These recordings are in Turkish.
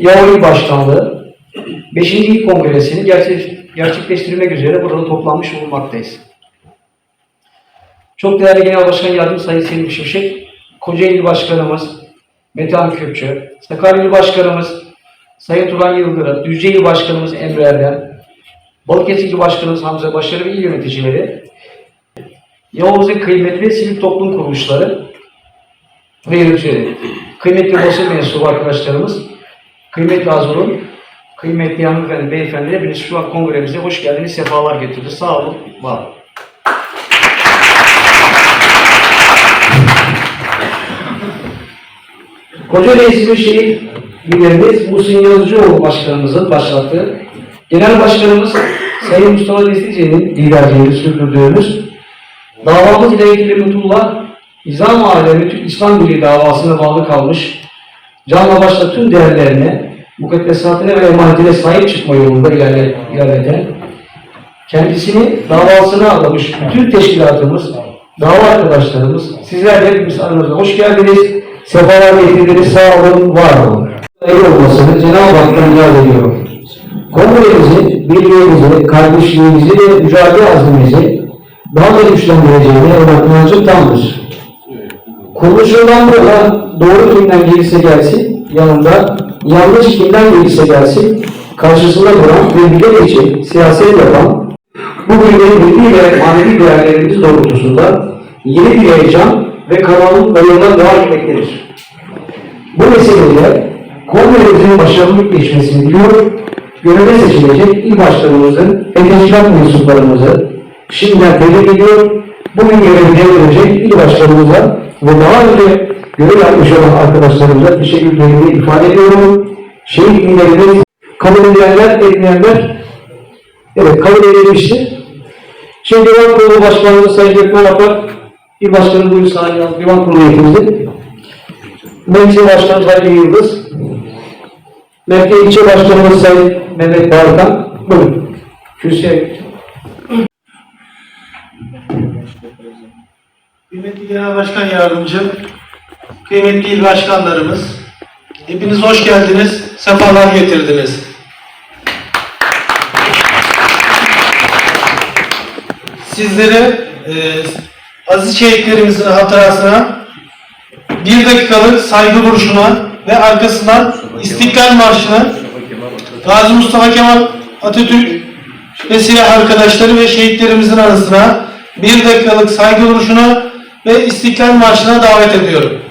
Yavru Başkanlığı 5. İl Kongresi'ni gerçek, gerçekleştirmek üzere burada toplanmış bulunmaktayız. Çok değerli Genel Başkan Yardımcısı Sayın Selim Şimşek, Kocaeli Başkanımız Metehan Kökçü, Sakarya Başkanımız Sayın Turan Yıldırım, Düzce İl Başkanımız Emre Erdem, Balıkesir Başkanımız Hamza Başarı ve il yöneticileri, Yavuz'un kıymetli sivil toplum kuruluşları ve yöneticileri, kıymetli basın mensubu arkadaşlarımız, kıymetli Azur'un, kıymetli hanımefendi, beyefendi, hepiniz şu kongremize hoş geldiniz, sefalar getirdiniz. Sağ olun, var olun. Kocaeli İzmir Şehir Liderimiz Muhsin Yazıcıoğlu Başkanımızın başlattığı, Genel Başkanımız Sayın Mustafa Destici'nin liderliğini sürdürdüğümüz davamız ile ilgili Lütfullah İzam Alemi Türk İslam Birliği davasına bağlı kalmış, canla başla tüm değerlerine, mukaddesatine ve emanetine sahip çıkma yolunda ilerle, ilerleten, kendisini davasına adamış bütün teşkilatımız, dava arkadaşlarımız, sizler hepimiz aramızda hoş geldiniz, sefalar getirdiniz, sağ olun, var olun. Hayırlı olmasını Cenab-ı Hak'tan niyaz ediyorum. Kongremizi, birliğimizi, kardeşliğimizi ve mücadele azmimizi daha da güçlendireceğine inancım tamdır. Kuruluşundan burada doğru kimden gelirse gelsin, yanında yanlış kimden gelirse gelsin, karşısında duran ve bilerek siyaset yapan, bu bilgileri milli ve manevi değerlerimiz doğrultusunda yeni bir heyecan ve kararlılıkla yoldan devam etmektedir. Bu vesileyle kongremizin başarılı geçmesini diliyorum. Göreve seçilecek il başkanımızın ve teşkilat mensuplarımızı şimdiden tebrik ediyor. Bugün görevi devredecek il başkanımıza ve daha önce görev yapmış olan arkadaşlarımıza teşekkürlerimi ifade ediyorum. Şehit günlerimiz kabul edilenler, etmeyenler evet kabul edilmiştir. Şimdi Divan Kurulu Başkanımız Sayın Gökmen Apar, İl Başkanı sahne alın. Divan Kurulu üyetimizin. Meclis Başkanı Sayın Yıldız. Merkez İlçe Başkanımız Sayın Mehmet Bağırkan. Buyurun. Kürsüye Kıymetli Genel Başkan Yardımcım, kıymetli il başkanlarımız, hepiniz hoş geldiniz, sefalar getirdiniz. Sizlere e, aziz şehitlerimizin hatırasına bir dakikalık saygı duruşuna ve arkasından İstiklal Marşı'nı Gazi Mustafa Kemal Atatürk ve silah arkadaşları ve şehitlerimizin arasına bir dakikalık saygı duruşuna ve İstiklal Marşı'na davet ediyorum.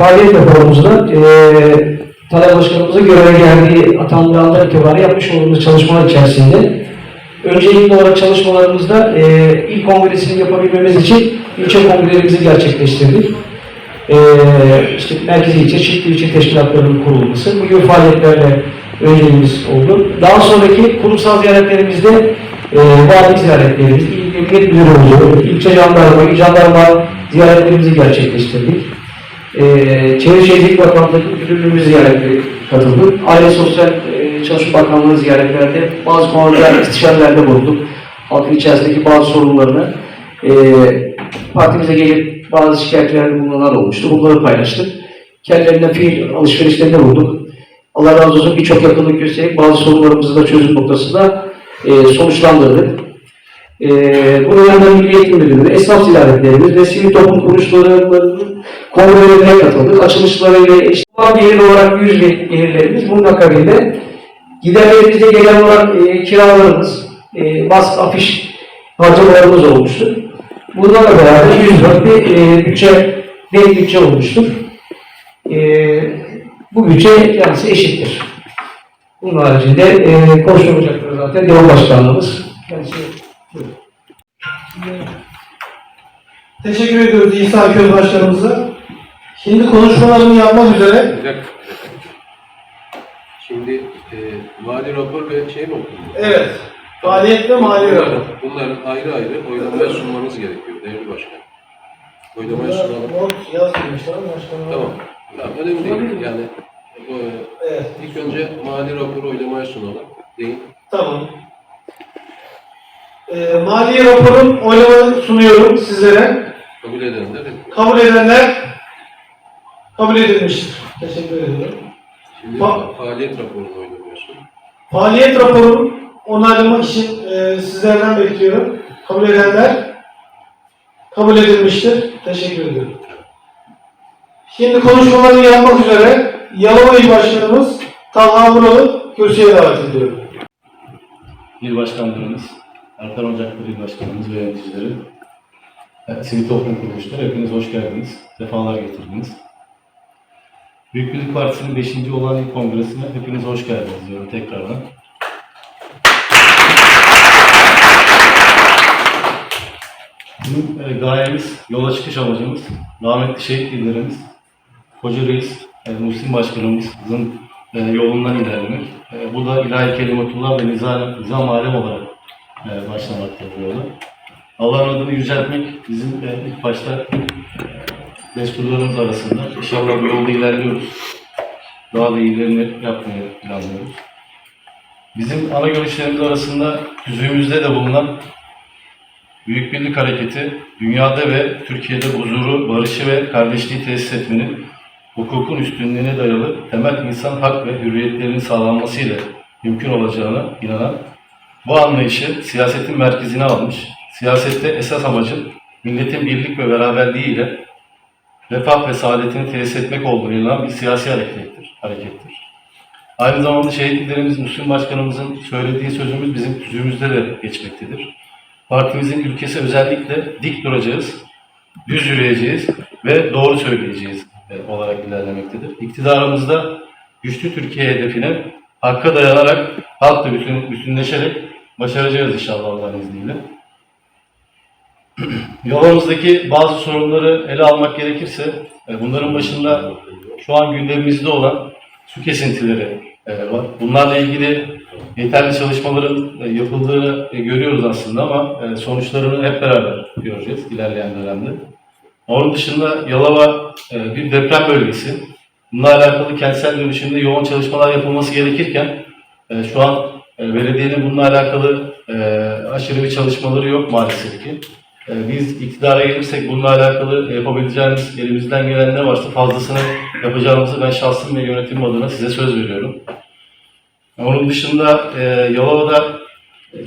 Faaliyet raporumuzda eee Talep Başkanımızın göreve geldiği atandığı andan itibaren yapmış olduğumuz çalışmalar içerisinde öncelikli olarak çalışmalarımızda eee ilk kongresini yapabilmemiz için ilçe kongrelerimizi gerçekleştirdik. Eee işte merkezi ilçe, çift ilçe teşkilatlarının kurulması, bu gibi faaliyetlerle önceliğimiz oldu. Daha sonraki kurumsal ziyaretlerimizde eee vali ziyaretlerimiz, il emniyet müdürlüğü, ilçe jandarma, jandarma ziyaretlerimizi gerçekleştirdik. Ee, Çevre Şehircilik Bakanlığı Müdürlüğümüz ziyaretine katıldık. Aile Sosyal e, Çalışma Bakanlığı ziyaretlerde bazı konularda istişarelerde bulunduk. Halkın içerisindeki bazı sorunlarını e, partimize gelip bazı şikayetlerde bulunanlar olmuştu. Bunları paylaştık. Kendilerinden fiil alışverişlerinde bulduk. Allah razı olsun birçok yakınlık gösterip bazı sorunlarımızı da çözüm noktasında e, sonuçlandırdık. E, bunun yanında Milli Eğitim Müdürlüğü, esnaf ziyaretlerimiz ve sivil toplum kuruluşlarının kongrelerine katıldık. Açılışlarıyla işte gelir olarak 100 bin gelirlerimiz. Bunun akabinde giderlerimizde gelen olarak e, kiralarımız, e, baskı, afiş harcamalarımız olmuştur. Bunlarla beraber 104 bir e, bütçe, net bütçe olmuştur. E, bu bütçe yani eşittir. Bunun haricinde e, konuşulacaktır zaten Devam Başkanlığımız. Kendisi. Teşekkür ediyoruz İsa Köz Başkanımıza. Şimdi konuşmalarını yapmak üzere Bir dakika. Şimdi e, mali rapor ve şey mi okudunuz? evet faaliyet ve mali rapor. Bunların, bunların ayrı ayrı oylamaya sunmanız gerekiyor değerli başkan. Oylamaya sunalım. Not yazmışlar başkanım. Tamam. Tamam, önemli değil. Yani o, Evet. ilk önce mali raporu oylamaya sunalım. Değil. Tamam. Ee, mali raporun oylamanı sunuyorum sizlere. Kabul edenler Kabul edenler kabul edilmiştir. Teşekkür ediyorum. Şimdi Fa- faaliyet raporunu oylamıyorsun. Faaliyet raporunu onaylamak için e, sizlerden bekliyorum. Kabul edenler kabul edilmiştir. Teşekkür ediyorum. Şimdi konuşmalarını yapmak üzere Yalova İl Başkanımız Talha Vuralı kürsüye davet ediyorum. İl başkanlarımız, Erkan Ocakları İl Başkanımız ve yöneticileri, e, sivil toplum kuruluşları hepiniz hoş geldiniz, sefalar getirdiniz. Büyük Birlik Partisi'nin 5. olan ilk kongresine hepiniz hoş geldiniz diyorum tekrardan. Bizim e, gayemiz, yola çıkış amacımız, rahmetli şehit liderimiz, Koca Reis, e, Müslim Başkanımızın e, yolundan ilerlemek. Bu da ilahi kelimetullah ve nizam, nizam alem olarak e, başlamaktadır bu yola. Allah'ın adını yüceltmek bizim e, ilk başta e, desturlarımız arasında. İnşallah bu yolda ilerliyoruz. Daha da iyilerini yapmayı planlıyoruz. Bizim ana görüşlerimiz arasında tüzüğümüzde de bulunan Büyük Birlik Hareketi, dünyada ve Türkiye'de huzuru, barışı ve kardeşliği tesis etmenin, hukukun üstünlüğüne dayalı temel insan hak ve hürriyetlerinin sağlanmasıyla mümkün olacağına inanan, bu anlayışı siyasetin merkezine almış, siyasette esas amacın milletin birlik ve beraberliğiyle refah ve saadetini tesis etmek olduğunu inanan bir siyasi harekettir. harekettir. Aynı zamanda şehitlerimiz Müslüm Başkanımızın söylediği sözümüz bizim tüzüğümüzde de geçmektedir. Partimizin ülkesi özellikle dik duracağız, düz yürüyeceğiz ve doğru söyleyeceğiz olarak ilerlemektedir. İktidarımızda güçlü Türkiye hedefine hakka dayanarak, halkla bütün, bütünleşerek başaracağız inşallah Allah'ın izniyle. Yolumuzdaki bazı sorunları ele almak gerekirse, e, bunların başında şu an gündemimizde olan su kesintileri e, var. Bunlarla ilgili yeterli çalışmaların e, yapıldığını görüyoruz aslında ama sonuçlarını hep beraber göreceğiz ilerleyen dönemde. Onun dışında Yalova bir deprem bölgesi. Bununla alakalı kentsel dönüşümde yoğun çalışmalar yapılması gerekirken şu an belediyenin bununla alakalı e, aşırı bir çalışmaları yok maalesef ki. E, biz iktidara gelirsek bununla alakalı yapabileceğimiz, elimizden gelen ne varsa fazlasını yapacağımızı ben şahsım ve yönetim adına size söz veriyorum. Onun dışında e, Yalova'da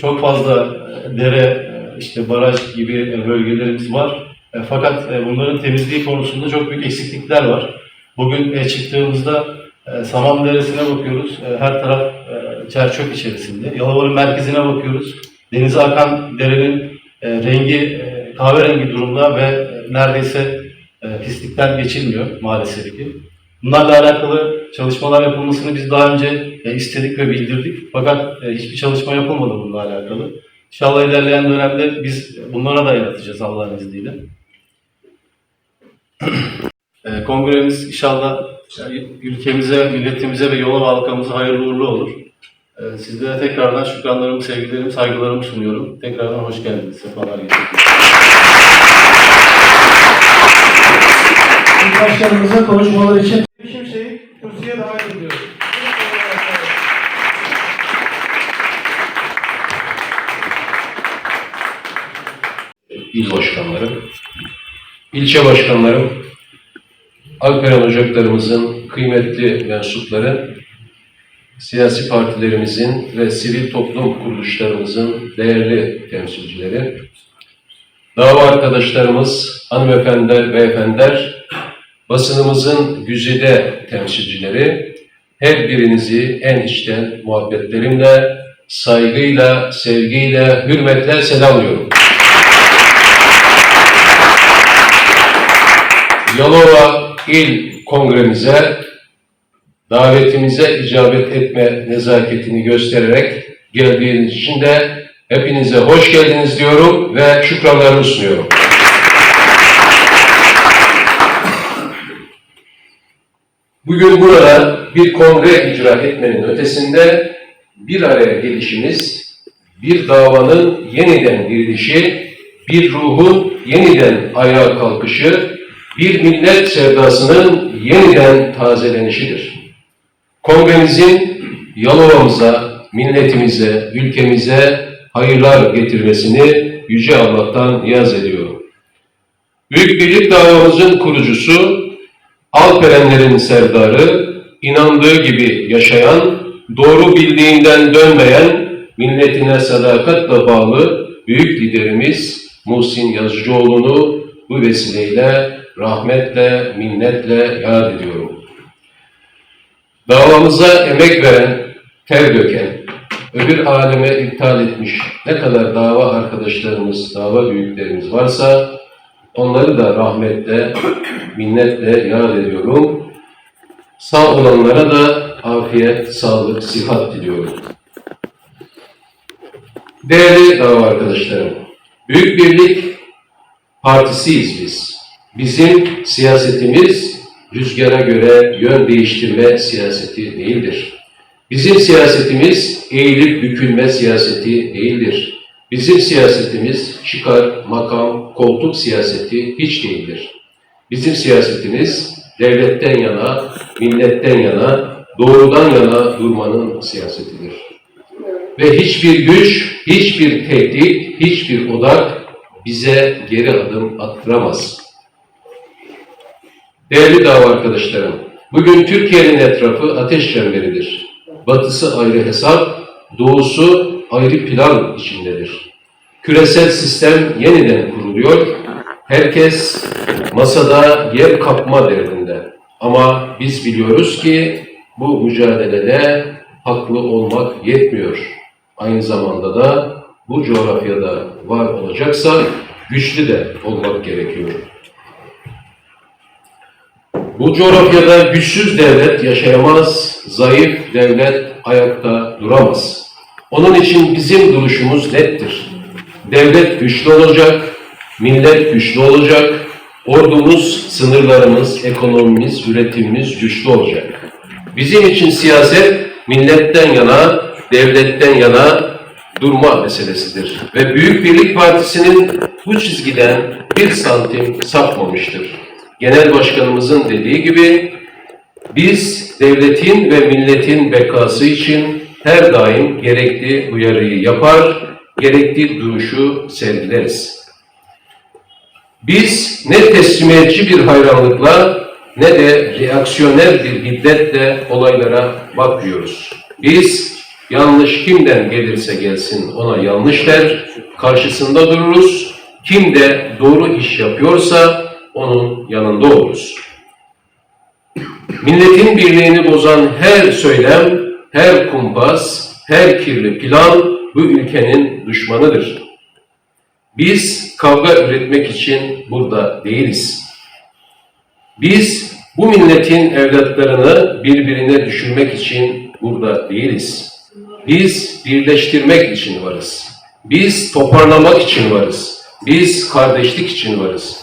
çok fazla e, dere, e, işte baraj gibi e, bölgelerimiz var. E, fakat e, bunların temizliği konusunda çok büyük eksiklikler var. Bugün e, çıktığımızda e, Saman Deresi'ne bakıyoruz. E, her taraf e, çerçöp içerisinde. Yalova'nın merkezine bakıyoruz. Denize akan derenin e, rengi e, kahverengi durumda ve e, neredeyse e, pislikten geçilmiyor maalesef ki. Bunlarla alakalı çalışmalar yapılmasını biz daha önce e, istedik ve bildirdik. Fakat e, hiçbir çalışma yapılmadı bununla alakalı. İnşallah ilerleyen dönemde biz bunlara da yaratacağız Allah'ın izniyle. E, Kongremiz inşallah ülkemize, milletimize ve yola halkımıza hayırlı uğurlu olur. Sizlere tekrardan şükranlarımı, sevgilerimi, saygılarımı sunuyorum. Tekrardan hoş geldiniz. Sefalar getirdiniz. Başkanımıza konuşmalar için kimseyi kürsüye davet ediyorum. il başkanlarım, ilçe başkanlarım, Alperen Ocaklarımızın kıymetli mensupları, siyasi partilerimizin ve sivil toplum kuruluşlarımızın değerli temsilcileri, dava arkadaşlarımız, hanımefendiler, beyefendiler, basınımızın güzide temsilcileri, her birinizi en içten muhabbetlerimle, saygıyla, sevgiyle, hürmetle selamlıyorum. Yalova İl Kongremize davetimize icabet etme nezaketini göstererek geldiğiniz için de hepinize hoş geldiniz diyorum ve şükranlarımı sunuyorum. Bugün burada bir kongre icra etmenin ötesinde bir araya gelişimiz, bir davanın yeniden dirilişi, bir ruhun yeniden ayağa kalkışı, bir millet sevdasının yeniden tazelenişidir. Kongremizin Yalova'mıza, milletimize, ülkemize hayırlar getirmesini Yüce Allah'tan niyaz ediyorum. Büyük Birlik davamızın kurucusu, Alperenlerin serdarı, inandığı gibi yaşayan, doğru bildiğinden dönmeyen, milletine sadakatle bağlı büyük liderimiz Muhsin Yazıcıoğlu'nu bu vesileyle rahmetle, minnetle yad ediyorum. Davamıza emek veren, ter döken, öbür aleme iptal etmiş ne kadar dava arkadaşlarımız, dava büyüklerimiz varsa onları da rahmetle, minnetle yad ediyorum. Sağ olanlara da afiyet, sağlık, sıhhat diliyorum. Değerli dava arkadaşlarım, Büyük Birlik Partisiyiz biz. Bizim siyasetimiz rüzgara göre yön değiştirme siyaseti değildir. Bizim siyasetimiz eğilip bükülme siyaseti değildir. Bizim siyasetimiz çıkar, makam, koltuk siyaseti hiç değildir. Bizim siyasetimiz devletten yana, milletten yana, doğrudan yana durmanın siyasetidir. Ve hiçbir güç, hiçbir tehdit, hiçbir odak bize geri adım attıramaz. Değerli dava arkadaşlarım, bugün Türkiye'nin etrafı ateş çemberidir. Batısı ayrı hesap, doğusu ayrı plan içindedir. Küresel sistem yeniden kuruluyor. Herkes masada yer kapma derdinde. Ama biz biliyoruz ki bu mücadelede haklı olmak yetmiyor. Aynı zamanda da bu coğrafyada var olacaksa güçlü de olmak gerekiyor. Bu coğrafyada güçsüz devlet yaşayamaz, zayıf devlet ayakta duramaz. Onun için bizim duruşumuz nettir. Devlet güçlü olacak, millet güçlü olacak, ordumuz, sınırlarımız, ekonomimiz, üretimimiz güçlü olacak. Bizim için siyaset milletten yana, devletten yana durma meselesidir. Ve Büyük Birlik Partisi'nin bu çizgiden bir santim sapmamıştır. Genel Başkanımızın dediği gibi biz devletin ve milletin bekası için her daim gerekli uyarıyı yapar, gerekli duruşu sergileriz. Biz ne teslimiyetçi bir hayranlıkla ne de reaksiyoner bir hiddetle olaylara bakmıyoruz. Biz yanlış kimden gelirse gelsin ona yanlış der, karşısında dururuz. Kim de doğru iş yapıyorsa onun yanında oluruz. Milletin birliğini bozan her söylem, her kumpas, her kirli plan bu ülkenin düşmanıdır. Biz kavga üretmek için burada değiliz. Biz bu milletin evlatlarını birbirine düşürmek için burada değiliz. Biz birleştirmek için varız. Biz toparlamak için varız. Biz kardeşlik için varız.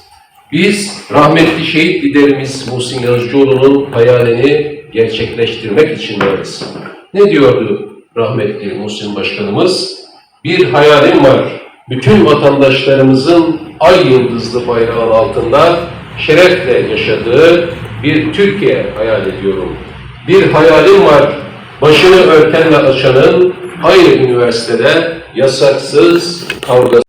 Biz rahmetli şehit liderimiz Muhsin Yazıcıoğlu'nun hayalini gerçekleştirmek için varız. Ne diyordu rahmetli Muhsin Başkanımız? Bir hayalim var. Bütün vatandaşlarımızın ay yıldızlı bayrağın altında şerefle yaşadığı bir Türkiye hayal ediyorum. Bir hayalim var. Başını örtenle açanın aynı üniversitede yasaksız kavga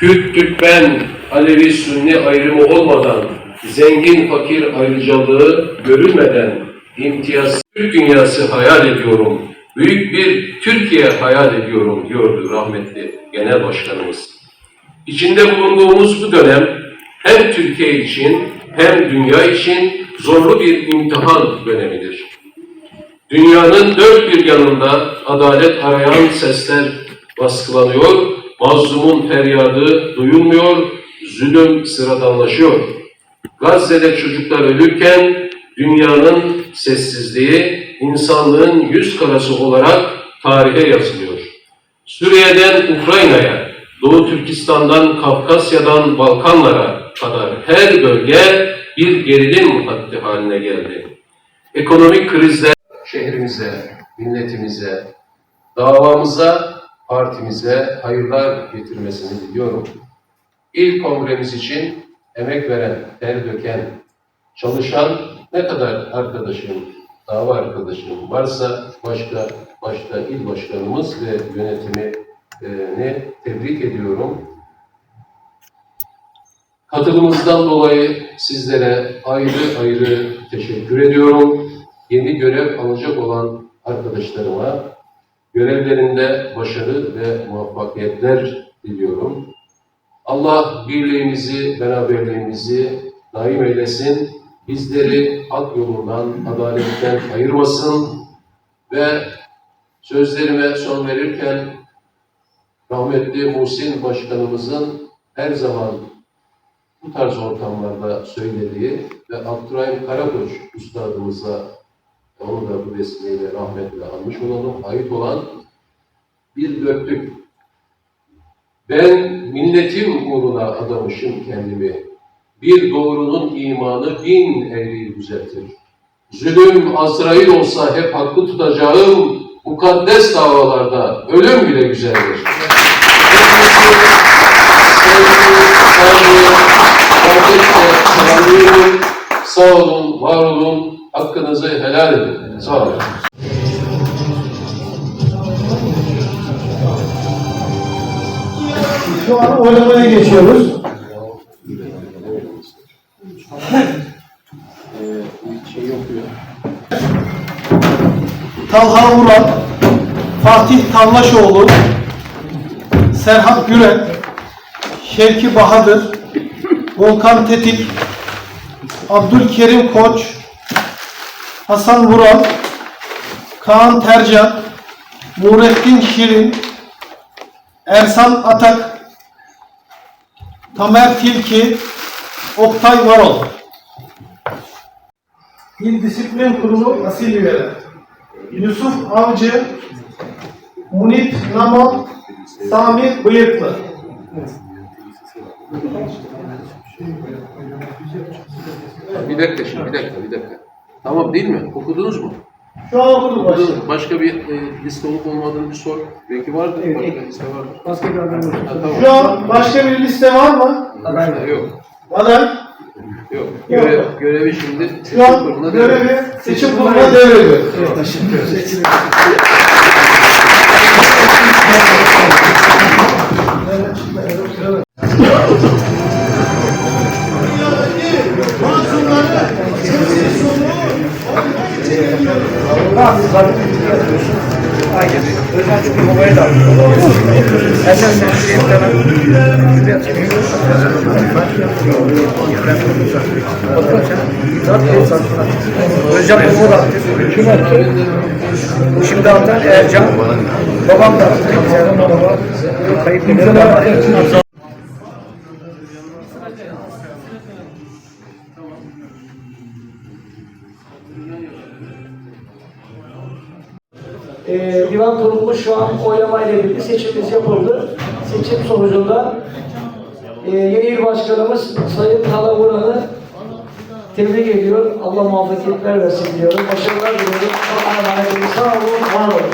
Kürt, Türkmen, Alevi, Sünni ayrımı olmadan, zengin, fakir ayrıcalığı görülmeden imtiyaz Türk dünyası hayal ediyorum. Büyük bir Türkiye hayal ediyorum diyordu rahmetli Genel Başkanımız. İçinde bulunduğumuz bu dönem hem Türkiye için hem dünya için zorlu bir imtihan dönemidir. Dünyanın dört bir yanında adalet arayan sesler baskılanıyor, mazlumun feryadı duyulmuyor, zulüm sıradanlaşıyor. Gazze'de çocuklar ölürken dünyanın sessizliği insanlığın yüz karası olarak tarihe yazılıyor. Suriye'den Ukrayna'ya, Doğu Türkistan'dan Kafkasya'dan Balkanlara kadar her bölge bir gerilim haddi haline geldi. Ekonomik krizler şehrimize, milletimize, davamıza, partimize hayırlar getirmesini diliyorum. İlk kongremiz için emek veren, ter döken, çalışan ne kadar arkadaşım, dava arkadaşım varsa başta başta il başkanımız ve yönetimini tebrik ediyorum. Katılımınızdan dolayı sizlere ayrı ayrı teşekkür ediyorum. Yeni görev alacak olan arkadaşlarıma görevlerinde başarı ve muvaffakiyetler diliyorum. Allah birliğimizi, beraberliğimizi daim eylesin. Bizleri hak yolundan, adaletten ayırmasın ve sözlerime son verirken rahmetli Muhsin Başkanımızın her zaman bu tarz ortamlarda söylediği ve Abdurrahim Karakoç Üstadımıza onu da bu vesileyle rahmetle anmış olalım, ait olan bir dörtlük. Ben milletim uğruna adamışım kendimi. Bir doğrunun imanı bin ehli düzeltir. Zulüm Azrail olsa hep hakkı tutacağım mukaddes davalarda ölüm bile güzeldir. Sağ olun, var olun, hakkınızı helal edin. Sağ olun. Şu an oylamaya geçiyoruz. Talha Ural, Fatih Tallaşoğlu, Serhat Gürel, Şevki Bahadır, Volkan Tetik, Abdülkerim Koç, Hasan Vural, Kaan Tercan, Nurettin Şirin, Ersan Atak, Tamer Tilki, Oktay Varol. İl Disiplin Kurulu asil üyeler. Yusuf Avcı, Munit Namo, Sami Bıyıklı. Bir dakika şimdi, bir dakika, bir dakika. Tamam değil mi? Okudunuz mu? Şu an okudum. Okudunuz. Başka bir e, liste olup olmadığını bir sor. Belki vardır, başka liste vardır. Başka bir adam yok. Ha, tamam. Şu an başka bir liste var mı? Ha, yok, Aday. yok. Görev, görevi şimdi Şu an kuruluna devredin. görevi seçim kuruluna devrediyor. Özcan babamı da attı. Kim attı? Şimdi atan Ercan. Babam da. Kayıp kurulumuz şu an oylamayla birlikte seçimimiz yapıldı. Seçim sonucunda e, yeni il başkanımız Sayın Tala Vuran'ı tebrik ediyor. Allah muvaffakiyetler versin diyorum. Başarılar diliyorum. Allah'a emanet olun. Sağ olun, var olun.